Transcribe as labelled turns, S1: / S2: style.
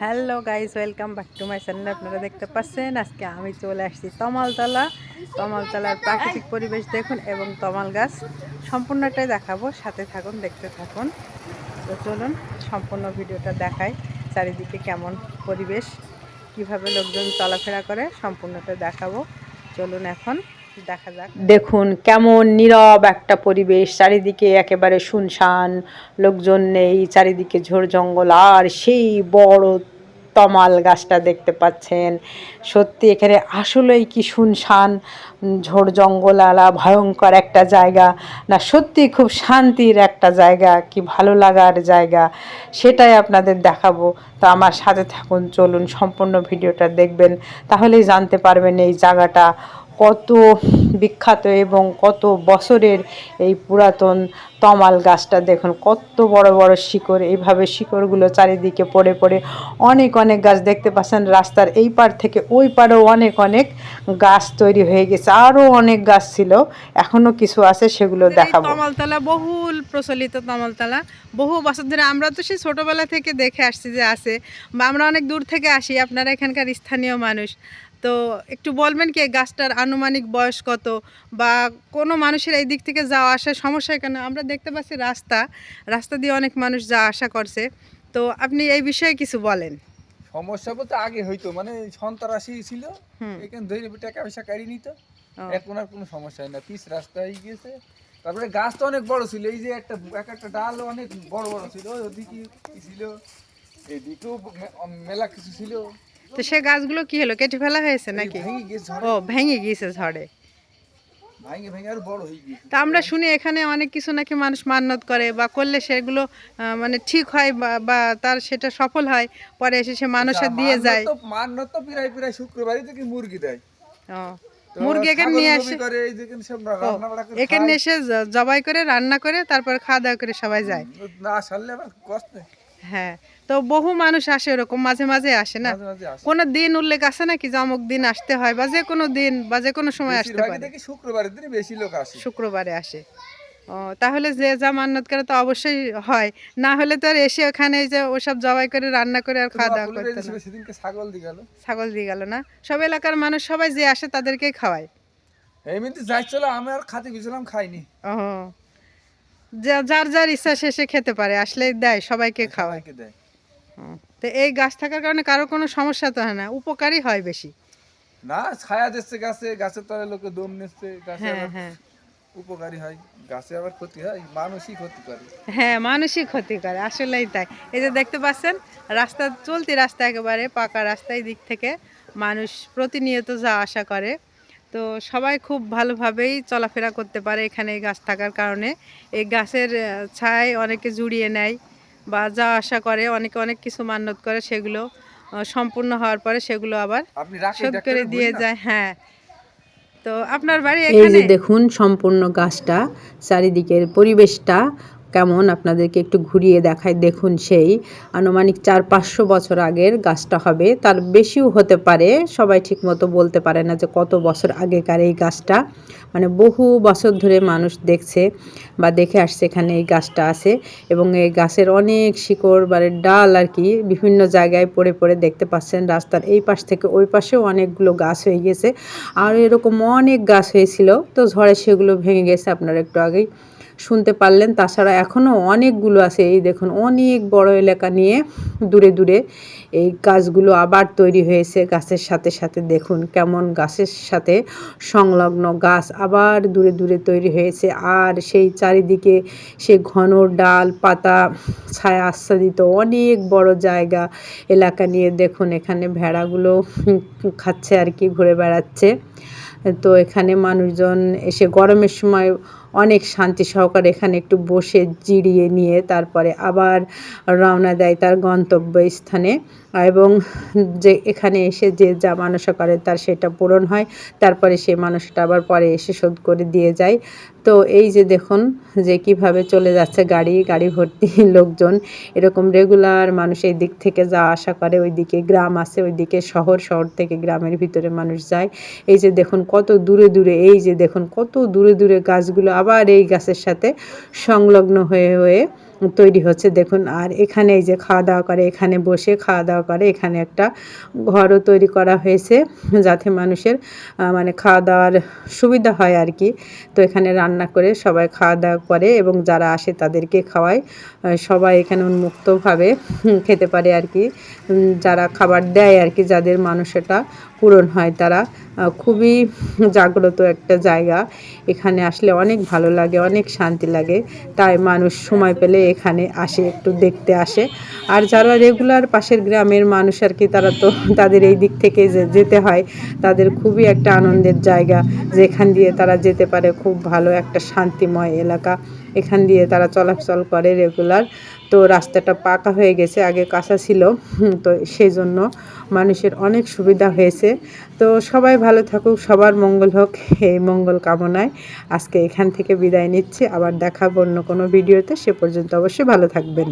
S1: Hello guys welcome back to my channel আপনারা দেখতে পাচ্ছেন, আজকে আমি চলে আসছি তমালতলা। তমালতলার প্রাকৃতিক পরিবেশ দেখুন এবং তমাল গাছ সম্পূর্ণটাই দেখাবো, সাথে থাকুন, দেখতে থাকুন। তো চলুন, সম্পূর্ণ ভিডিওটা দেখাই, চারিদিকে কেমন পরিবেশ, কীভাবে লোকজন চলাফেরা করে, সম্পূর্ণটা দেখাবো। চলুন এখন। দেখুন, কেমন নীরব একটা পরিবেশ, চারিদিকে একেবারে শুনশান, লোকজন নেই, চারিদিকে ঝোড় জঙ্গল, আর সেই বড় তমাল গাছটা দেখতে পাচ্ছেন। সত্যি এখানে আসলেই কি শুনশান ঝোড় জঙ্গল আলা, ভয়ঙ্কর একটা জায়গা। না, সত্যি খুব শান্তির একটা জায়গা, কি ভালো লাগার জায়গা, সেটাই আপনাদের দেখাবো। তো আমার সাথে থাকুন, চলুন, সম্পূর্ণ ভিডিওটা দেখবেন, তাহলেই জানতে পারবেন এই জায়গাটা কত বিখ্যাত এবং কত বছরের এই পুরাতন তমাল গাছটা দেখুন কত বড় বড় শিকড় এইভাবে শিকড়গুলো চারিদিকে পড়ে পড়ে অনেক অনেক গাছ দেখতে পাচ্ছেন। রাস্তার এই পার থেকে ওই পারেও অনেক অনেক গাছ তৈরি হয়ে গেছে আরও অনেক গাছ ছিল এখনও কিছু আছে সেগুলো দেখাবো।
S2: তমালতলা বহুল প্রচলিত তমালতলা বহু বছর ধরে আমরা তো সেই ছোটোবেলা থেকে দেখে আসছি যে আছে বা আমরা অনেক দূর থেকে আসি আপনারা এখানকার স্থানীয় মানুষ। তো একটু বলবেন কি গাছটার আনুমানিক বয়স কত? বা কোনো মানুষের এই দিক থেকে যাওয়া আসার সমস্যা কেন? আমরা দেখতে পাচ্ছি রাস্তা রাস্তা দিয়ে অনেক মানুষ যা আশা করছে। তো আপনি এই বিষয়ে কিছু বলেন।
S3: সমস্যা বলতে আগে হইতো মানে সন্ত্রাসী ছিল। এখানে ধরে টাকা পয়সা কাড়ি নিত। এখন আর কোনো সমস্যা হয় না পিস রাস্তা হয়ে গিয়েছে। তারপরে গাছ তো অনেক বড় ছিল এই যে একটা এক একটা ডাল অনেক বড় বড় ছিল ওদিকে ছিল এদিকেও মেলা কিছু ছিল।
S2: তো সে গাছগুলো কি হলো? কেটে ফেলা হয়েছে নাকি? ও ভেঙে গিয়েছে ঝড়ে। তা আমরা শুনি এখানে অনেক কিছু নাকি মানুষ মান্যত করে বা করলে সেগুলো মানে ঠিক হয় বা- তার সেটা সফল হয় পরে এসে সে মানুষের দিয়ে যায়।
S3: তো মান্যত তো প্রায় প্রায় শুক্রবারই থেকে মুরগি দেয়।
S2: ও, মুরগি এখানে নিয়ে আসে। এখানে এসে জবাই করে রান্না করে তারপর খাওয়া দাওয়া করে সবাই যায়।
S3: না সারলে আবার কষ্ট
S2: হ্যাঁ তো বহু মানুষ আসে এরকম মাঝে মাঝে আসে না? কোনো দিন উল্লেখ আছে নাকি যে অমুক দিন আসতে হয় বা যে কোনো দিন বা যে কোনো সময় আসতে পারে?
S3: শুক্রবারের দিনই বেশি লোক আসে।
S2: শুক্রবারে আসে। ও তাহলে যে যা মান্যত করে তো অবশ্যই হয়। না হলে তো আর এসে ওখানে যে ওসব জবাই করে রান্না করে আর খাওয়া দাওয়া করতে না।
S3: সেদিনকে ছাগল দিয়ে গেল।
S2: ছাগল দিয়ে গেল না? সব এলাকার মানুষ সবাই যে আসে তাদেরকেই খাওয়ায়।
S3: এমনিতে যাইছিল আমি আর খাতে গেছিলাম খাইনি।
S2: ও যার যার ইচ্ছা শেষে খেতে পারে আসলেই দেয় সবাইকে খাওয়ায়।
S3: দেয়।
S2: তো এই গাছ থাকার কারণে কারও কোনো সমস্যা তো হয় না উপকারী হয় বেশি।
S3: না ছায়া দিচ্ছে গাছে গাছের তলায় লোকে দম নিচ্ছে গাছে
S2: হ্যাঁ হ্যাঁ।
S3: উপকারী হয় গাছে আবার ক্ষতি হয় মানুষই ক্ষতি করে।
S2: হ্যাঁ মানুষই ক্ষতি করে আসলেই তাই। এই যে দেখতে পাচ্ছেন রাস্তা চলতি রাস্তা একেবারে পাকা রাস্তায় দিক থেকে মানুষ প্রতিনিয়ত যা আশা করে তো সবাই খুব ভালোভাবেই চলাফেরা করতে পারে এখানে এই গাছ থাকার কারণে। এই গাছের ছায় অনেকে জুড়িয়ে নেয় বা যা আশা করে অনেকে অনেক কিছু মান্যত করে সেগুলো সম্পূর্ণ হওয়ার পরে সেগুলো আবার শোধ করে দিয়ে যায় হ্যাঁ। তো আপনার বাড়ি
S1: এই
S2: এখানে?
S1: যে দেখুন সম্পূর্ণ গাছটা চারিদিকের পরিবেশটা কেমন? আপনাদেরকে একটু ঘুরিয়ে দেখায় দেখুন সেই আনুমানিক চার পাঁচশো বছর আগের গাছটা হবে। তার বেশিও হতে পারে, সবাই ঠিকমতো বলতে পারে না যে কত বছর আগেকার এই গাছটা। মানে বহু বছর ধরে মানুষ দেখছে বা দেখে আসছে এখানে এই গাছটা আছে এবং এই গাছের অনেক শিকড় মানে ডাল আর কি বিভিন্ন জায়গায় পড়ে পড়ে দেখতে পাচ্ছেন রাস্তার এই পাশ থেকে ওই পাশেও অনেকগুলো গাছ হয়ে গেছে। আর এরকম অনেক গাছ হয়েছিল। তো ঝড়ে সেগুলো ভেঙে গেছে। আপনারা একটু আগেই শুনতে পারলেন। তাছাড়া এখনও অনেকগুলো আছে। এই দেখুন, অনেক বড় এলাকা নিয়ে দূরে দূরে এই গাছগুলো আবার তৈরি হয়েছে গাছের সাথে সাথে। দেখুন কেমন গাছের সাথে সংলগ্ন গাছ আবার দূরে দূরে তৈরি হয়েছে। আর সেই চারিদিকে সে ঘন ডাল, পাতা, ছায়া আচ্ছাদিত অনেক বড় জায়গা এলাকা নিয়ে দেখুন এখানে ভেড়াগুলো খাচ্ছে আর কি, ঘুরে বেড়াচ্ছে। তো এখানে মানুষজন এসে গরমের সময় অনেক শান্তি সহকারে এখানে একটু বসে জিরিয়ে নিয়ে তারপরে আবার রওনা দেয় তার গন্তব্য স্থানে এবং যে এখানে এসে যে যা মানসা করে তার সেটা পূরণ হয়। তারপরে সেই মানুষটা আবার পরে এসে শোধ করে দিয়ে যায়। তো এই যে দেখুন যে কীভাবে চলে যাচ্ছে গাড়ি গাড়ি ভর্তি লোকজন। এরকম রেগুলার মানুষ এই দিক থেকে যা আশা করে, ওইদিকে গ্রাম আছে, ওইদিকে শহর শহর থেকে গ্রামের ভিতরে মানুষ যায়। এই যে দেখুন কত দূরে দূরে, এই যে দেখুন কত দূরে দূরে গাছগুলো আবার এই গাছের সাথে সংলগ্ন হয়ে হয়ে তৈরি হচ্ছে। দেখুন, আর এখানে এই যে খাওয়া দাওয়া করে, এখানে বসে খাওয়া দাওয়া করে, এখানে একটা ঘরও তৈরি করা হয়েছে যাতে মানুষের মানে খাওয়া দাওয়ার সুবিধা হয় আর কি। তো এখানে রান্না করে সবাই খাওয়া দাওয়া করে এবং যারা আসে তাদেরকে খাওয়ায়। সবাই এখানে উন্মুক্তভাবে খেতে পারে আর কি। যারা খাবার দেয় আর কি, যাদের মানুষটা পূরণ হয় তারা খুবই জাগ্রত একটা জায়গা। এখানে আসলে অনেক ভালো লাগে, অনেক শান্তি লাগে। তাই মানুষ সময় পেলে এখানে আসে, একটু দেখতে আসে। আর যারা রেগুলার পাশের গ্রামের মানুষ আর কি, তারা তো তাদের এই দিক থেকে যেতে হয়। তাদের খুবই একটা আনন্দের জায়গা। যেখান দিয়ে তারা যেতে পারে, খুব ভালো একটা শান্তিময় এলাকা। এখান দিয়ে তারা চলাচল করে রেগুলার। তো রাস্তাটা পাকা হয়ে গেছে, আগে কাঁচা ছিল। তো সেই জন্য মানুষের অনেক সুবিধা হয়েছে। তো সবাই ভালো থাকুক, সবার মঙ্গল হোক এই মঙ্গল কামনায়। আজকে এখান থেকে বিদায় নিচ্ছি, আবার দেখাবো অন্য কোনো ভিডিওতে। সে পর্যন্ত অবশ্যই ভালো থাকবেন।